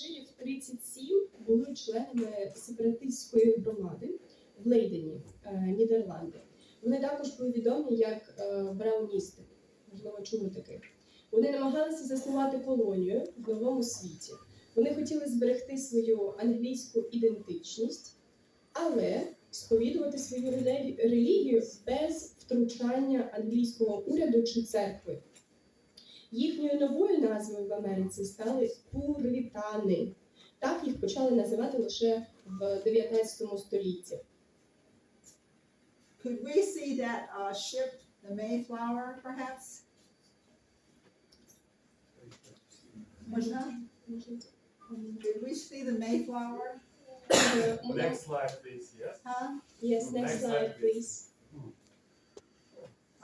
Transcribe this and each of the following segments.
пасажирів 37 були членами сепаратистської громади в Лейдені, е, Нідерланди. Вони також були відомі як е, брауністи. Можливо, чули таких. Вони намагалися заснувати колонію в новому світі. Вони хотіли зберегти свою англійську ідентичність, але сповідувати свою релігію без втручання англійського уряду чи церкви. Їхньою новою назвою в Америці стали пуритани. Так їх почали називати лише в 19 столітті. Could we see that uh, ship, the Mayflower, perhaps? Можна? Could we see the Mayflower? Е, Next slide, please. Yes. Huh? Yes, next Next slide, slide, please.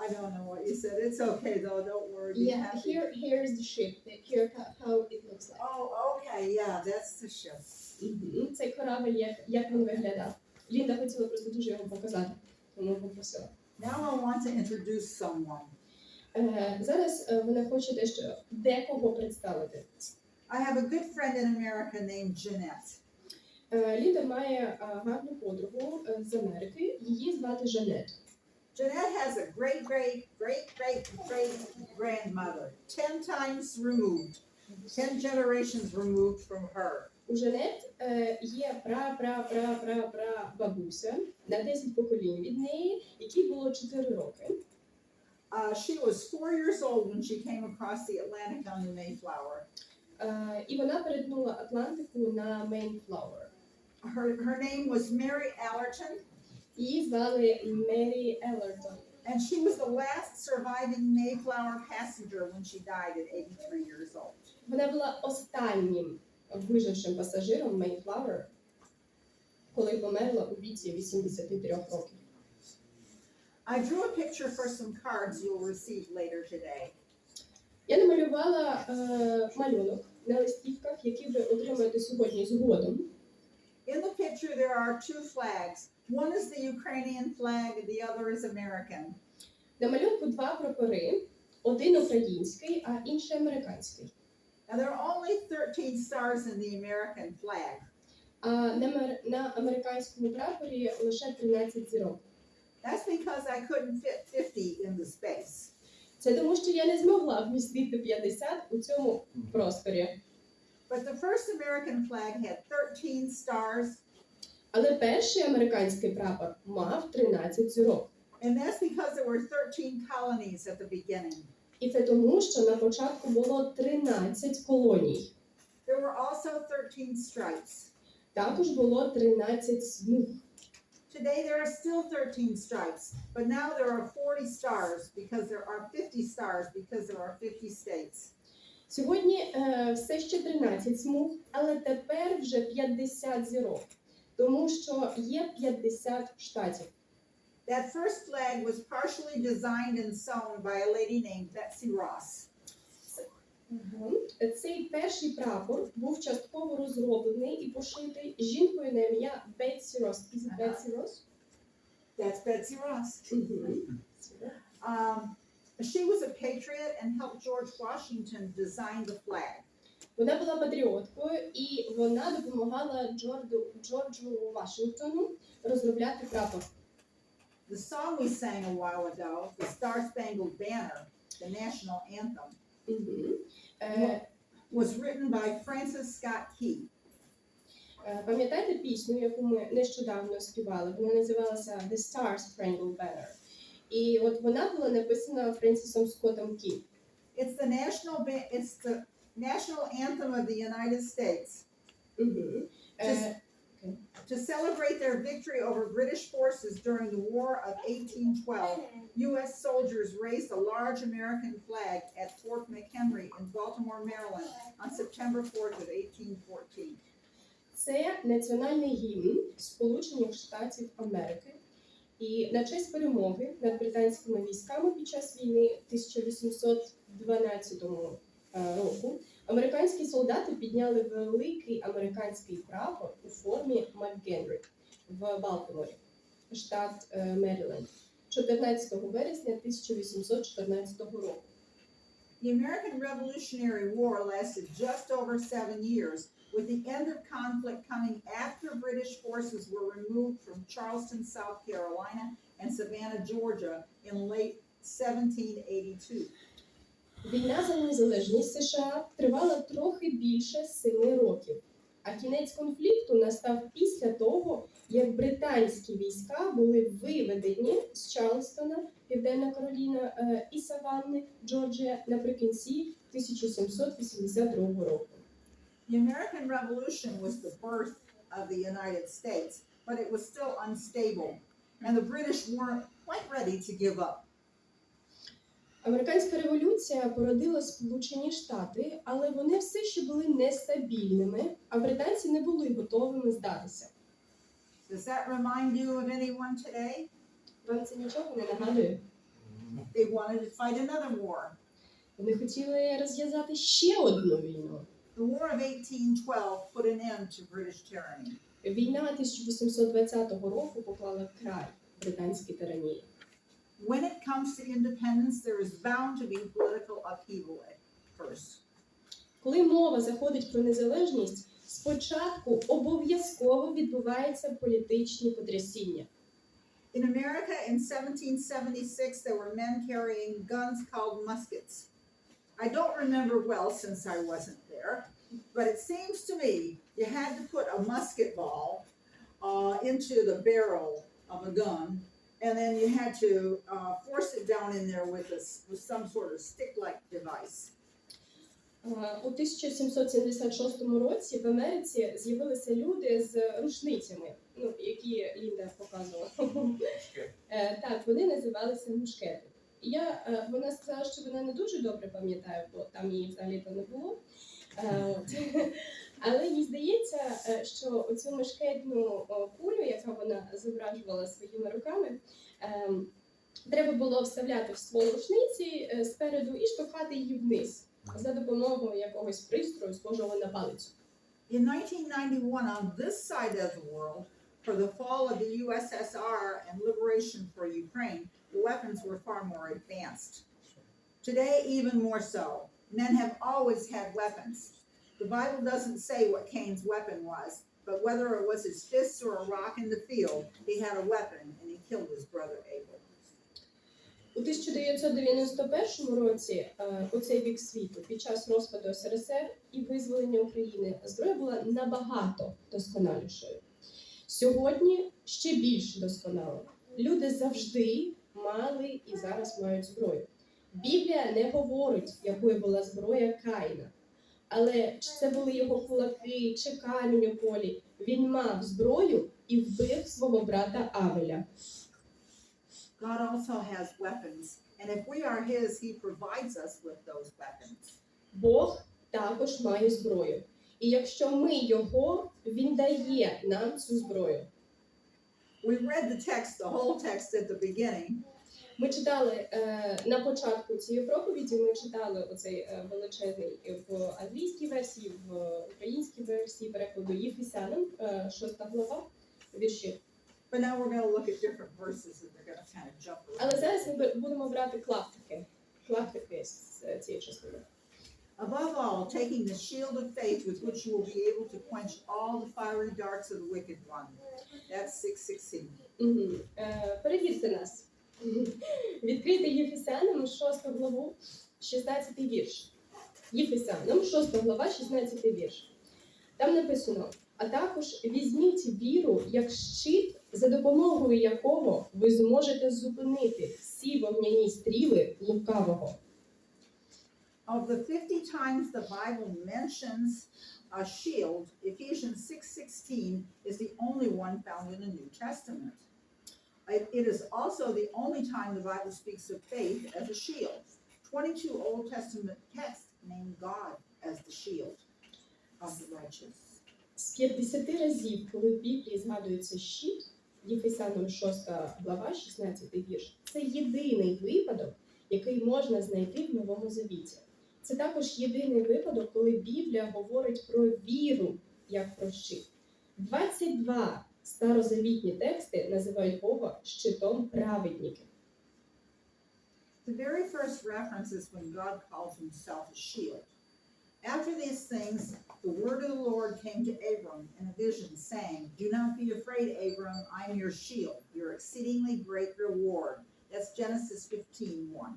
I don't know what you said. It's okay though. Don't worry. Be Yeah, happy. here here is the ship. Here how- how it looks like. Oh, okay. Yeah, that's the ship. Мгм. Цей корабель, як, як він виглядав. Лінда хотіла просто дуже його показати, тому попросила. Now I want to introduce someone. Е, зараз е, вона хоче дещо декого представити. I have a good friend in America named Jeanette. Е, Лінда має е, гарну подругу е, з Америки. Її звати Жанет. Jeanette has a great, great, great, great, great grandmother, 10 times removed, 10 generations removed from her. У Жанет е, є пра пра пра пра пра бабуся на 10 поколінь від неї, якій було 4 роки. Uh, she was four years old when she came across the Atlantic on the Mayflower. Е, і вона перетнула Атлантику на Мейнфлауер. Her, her name was Mary Allerton, Її звали Мері Елертон. and she was the last surviving Mayflower passenger when she died at 83 years old. Вона була останнім вижившим пасажиром Mayflower, коли померла у віці 83 років. I drew a picture for some cards you'll receive later today. Я намалювала е, малюнок на листівках, які ви отримаєте сьогодні згодом. In the picture, there are two flags. One is the Ukrainian flag, and the other is American. На малюнку два прапори: один український, а інший американський. Now, there are only 13 stars in the American flag. А на, мер- на американському прапорі лише 13 зірок. That's because I couldn't fit 50 in the space. Це тому, що я не змогла вмістити 50 у цьому просторі. But the first American flag had 13 stars, Але перший американський прапор мав 13 зірок. and that's because there were 13 colonies at the beginning. І це тому, що на початку було 13 колоній. There were also 13 stripes. Також було 13 смуг. Today there are still 13 stripes, but now there are 40 stars because there are 50 stars because there are 50 states. Сьогодні е, все ще 13 смуг, але тепер вже 50 зірок, тому що є 50 штатів. That first flag was partially designed and sewn by a lady named Betsy Ross. Цей перший прапор був частково розроблений і пошитий жінкою на ім'я Бетсі Рос. Is it Betsy Ross? That's Betsy Ross. Мгм. Um, she was a patriot and helped George Washington design the flag. Вона була патріоткою і вона допомагала Джорду, Джорджу Вашингтону розробляти прапор. The song we sang a while ago, the Star Spangled Banner, the national anthem, Мгм. Е, was written by Francis Scott Key. Е, Пам'ятаєте пісню, яку ми нещодавно співали? Вона називалася The Star Spangled Banner. І от вона була написана Френсісом Скоттом Кі. It's the national it's the national anthem of the United States. Мгм. Е, To celebrate their victory over British forces during the War of 1812, U.S. soldiers raised a large American flag at Fort McHenry in Baltimore, Maryland on September 4th of 1814. Це національний гімн Сполучених Штатів Америки. І на честь перемоги над британськими військами під час війни 1812 е, року американські солдати підняли великий американський прапор у формі МакГенрі в Балтиморі, штат е, Меріленд, 14 вересня 1814 року. The American Revolutionary War lasted just over seven years, with the end of conflict coming after British forces were removed from Charleston, South Carolina, and Savannah, Georgia in late 1782. Війна за незалежність США тривала трохи більше семи років, а кінець конфлікту настав після того, як британські війська були виведені з Чарльстона, Південна Кароліна е, і Саванни, Джорджія наприкінці 1782 року. The American Revolution was the birth of the United States, but it was still unstable, and the British weren't quite ready to give up. Американська революція породила Сполучені Штати, але вони все ще були нестабільними, а британці не були готовими здатися. Does that remind you of anyone today? Вам це нічого не нагадує? They wanted to fight another war. Вони хотіли розв'язати ще одну війну. The War of 1812 put an end to British tyranny. Війна 1820 року поклала край британській тиранії. When it comes to independence, there is bound to be political upheaval at first. Коли мова заходить про незалежність, спочатку обов'язково відбуваються політичні потрясіння. In America in 1776, there were men carrying guns called muskets. I don't remember well since I wasn't there, but it seems to me you had to put a musket ball uh, into the barrel of a gun, and then you had to uh, force it down in there with, a, s- with some sort of stick like device. Е, У 1776 році в Америці з'явилися люди з рушницями, ну які Лінда показувала. Е, Так, вони називалися мушкети. І Я е, вона сказала, що вона не дуже добре пам'ятає, бо там її взагалі то не було. Е, от. Але їй здається, е, що оцю мушкетну о, кулю, яка вона зображувала своїми руками, треба було вставляти в ствол рушниці е, спереду і штовхати її вниз за допомогою якогось пристрою, схожого на палицю. In 1991, on this side of the world, for the fall of the USSR and liberation for Ukraine, the weapons were far more advanced. Today, even more so. Men have always had weapons. The Bible doesn't say what Cain's weapon was, but whether it was his fists or a rock in the field, he had a weapon and he killed his brother Abel. У 1991 році, е, у цей вік світу, під час розпаду СРСР і визволення України, зброя була набагато досконалішою. Сьогодні ще більш досконало. Люди завжди мали і зараз мають зброю. Біблія не говорить, якою була зброя Каїна. Але чи це були його кулаки, чи камінь у полі, він мав зброю і вбив свого брата Авеля. God also has weapons, and if we are his, he provides us with those weapons. Бог також має зброю. І якщо ми його, він дає нам цю зброю. We read the text, the whole text at the beginning, Ми читали е, на початку цієї проповіді. Ми читали оцей е, величезний в англійській версії, в українській версії перекладу Єфесянам, е, шоста глава, вірші. but now we're gonna look at different verses and they're gonna kind of jump around. Але зараз ми будемо брати клаптики, клаптики з е, цієї частини. Above all, taking the shield of faith with which you will be able to quench all the fiery darts of the wicked one. That's six sixteen. Угу. Е, перевірте нас. Відкрийте Єфесянам 6 главу, 16 вірш. Єфесянам 6 глава, 16 вірш. Там написано: а також візьміть віру як щит, за допомогою якого ви зможете зупинити всі вогняні стріли лукавого. Of the fifty times the Bible mentions a shield, Ephesians six sixteen is the only one found in the New Testament. It- is also the only time the Bible speaks of faith as a shield. Twenty-two Old Testament texts name God as the shield of the righteous. З 50 разів, коли в Біблії згадується щит, Єфесянам 6 глава, 16 вірш, це єдиний випадок, який можна знайти в Новому Завіті. Це також єдиний випадок, коли Біблія говорить про віру як про щит. 22 старозавітні тексти називають Бога щитом праведників. The very first reference is when God calls himself a shield. After these things, the word of the Lord came to Abram in a vision, saying, Do not be afraid, Abram, I am your shield, your exceedingly great reward. That's Genesis 15 1.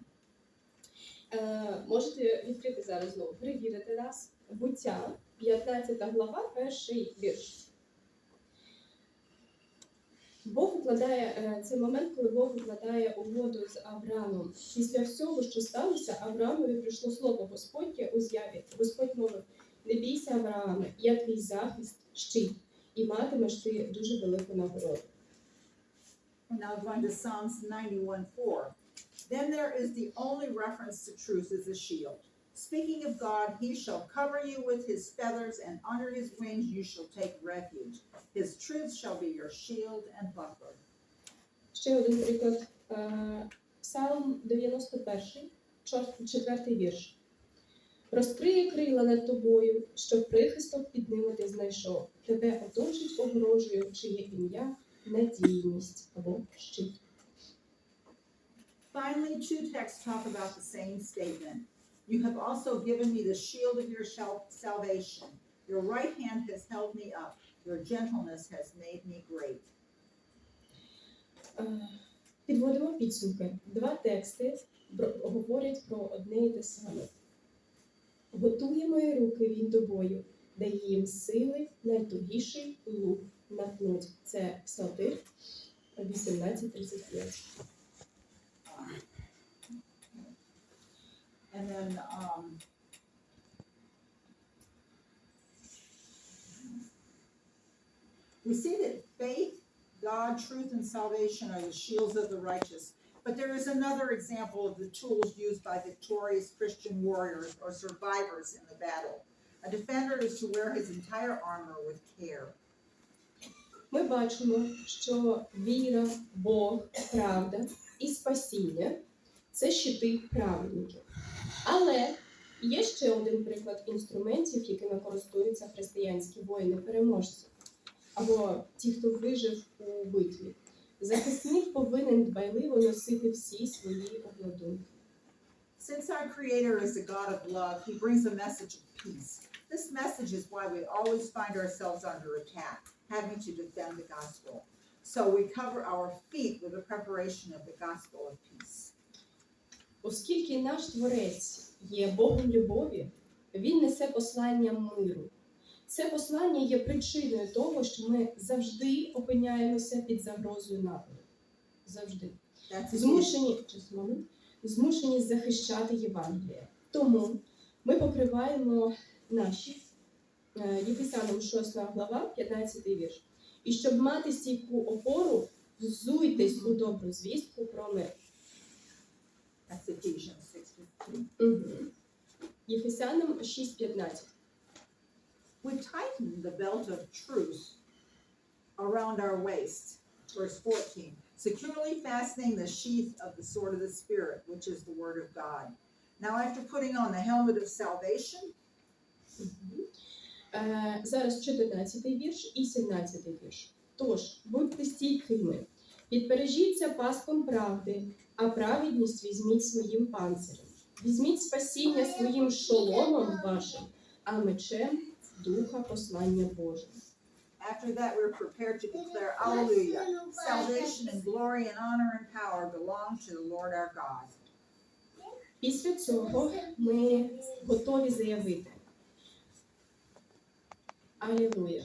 Е, можете відкрити зараз знову, перевірити нас. Буття, 15 глава, перший вірш. Бог укладає е, це момент, коли Бог укладає угоду з Авраамом. Після всього, що сталося, Авраамові прийшло слово Господнє у з'яві. Господь мовив: не бійся, Аврааме, я твій захист, щит, і матимеш ти дуже велику нагороду. Now going to Psalms 91 4. Then there is the only reference to truth as a shield. Speaking of God, he shall cover you with his feathers, and under his wings you shall take refuge. His truth shall be your shield and buckler. Ще один приклад. Е, Псалм 91, чор- четвертий вірш. Розкриє крила над тобою, щоб прихисток під ними ти знайшов. Тебе оточить огорожею, чиє ім'я, надійність або щит. Finally, two texts talk about the same statement. You have also given me the shield of your salvation. Your right hand has held me up. Your gentleness has made me great. Е, Підводимо підсумки. Два тексти говорять про одне і те саме. Готує мої руки він до бою, дає їм сили найтугіший лук напнуть. Це Псалтир 1835. And then, um, we see that faith, God, truth, and salvation are the shields of the righteous. But there is another example of the tools used by victorious Christian warriors or survivors in the battle. A defender is to wear his entire armor with care. Ми бачимо, що віра, Бог, правда і спасіння це щити праведників. Але є ще один приклад інструментів, якими користуються християнські воїни-переможці, або ті, хто вижив у битві. Захисник повинен дбайливо носити всі свої обладунки. Since our Creator is a God of love, He brings a message of peace. This message is why we always find ourselves under attack, having to defend the gospel. So we cover our feet with the preparation of the gospel of peace. Оскільки наш Творець є Богом любові, Він несе послання миру. Це послання є причиною того, що ми завжди опиняємося під загрозою нападу. Завжди. Змушені, змушені захищати Євангеліє. Тому ми покриваємо наші е, Єфесянам 6 глава, 15 вірш. І щоб мати стійку опору, взуйтесь у добру звістку про мир. That's Ephesians six fifteen. Угу. Єфесянам 6.15. We tighten the belt of truth around our waist, verse fourteen, securely fastening the sheath of the sword of the Spirit, which is the word of God. Now after putting on the helmet of salvation, Мгм. Е, зараз 14 вірш і 17 вірш. Тож, будьте стійкими, підпережіться паском правди, а праведність візьміть своїм панцирем. Візьміть спасіння своїм шоломом вашим, а мечем духа послання Божого. After that, we're prepared to declare, Alleluia. Salvation and glory and honor and power belong to the Lord our God. Після цього ми готові заявити. Алілуя!